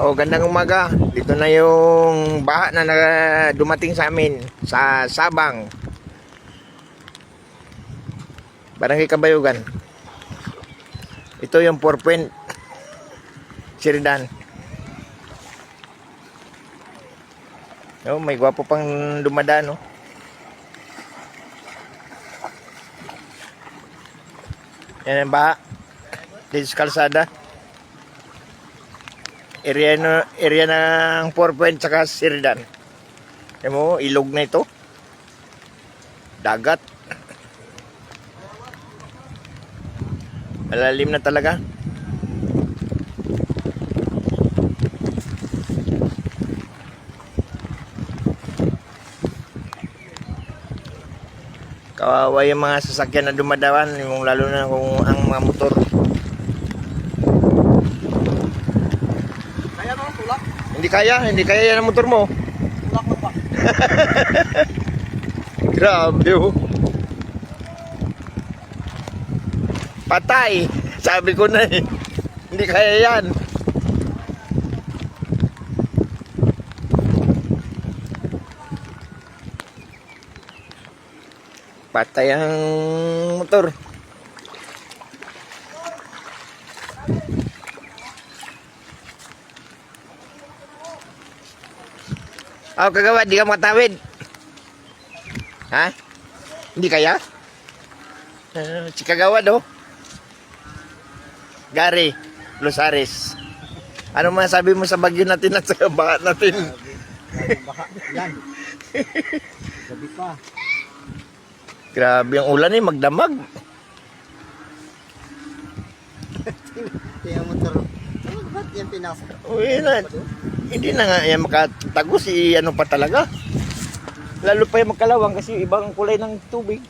Oh, gandang umaga. Dito na yung baha na dumating sa amin sa Sabang. Barangay Kabayugan. Ito yung 4 point Siridan. Oh, may gwapo pang dumadaan, no? Yan ang baha. Dito sa kalsada. Area, na, area ng 4 point saka Siridan. Yan mo, ilog na ito. Dagat. Malalim na talaga. Kawawa yung mga sasakyan na dumadawan, yung lalo na kung ang mga motor. Kaya no, tulak. Hindi kaya, hindi kaya yan ang motor mo. Grabe oh. Patay. Sabi ko na eh. Hindi kaya yan. Patay ang motor. Ako kagawa, di ka makatawid. Ha? Hindi kaya? Uh, si Kagawad oh. Gary Losares. Ano masabi mo sa bagyo natin at sa baha natin? Baka, yan. Gabi pa. Grabe ang ulan eh, magdamag. Tingnan mo taro. Ano ba't yan pinasok? Uy, na, hindi na nga yan makatago si ano pa talaga. Lalo pa yung magkalawang kasi ibang kulay ng tubig.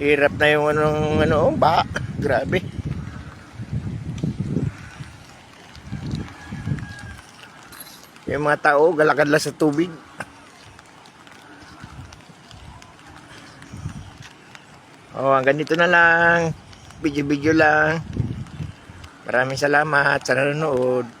Hirap na yung anong ano, ba? Grabe. Yung mga tao, galakad lang sa tubig. Oh, hanggang dito na lang. Video-video lang. Maraming salamat sa nanonood.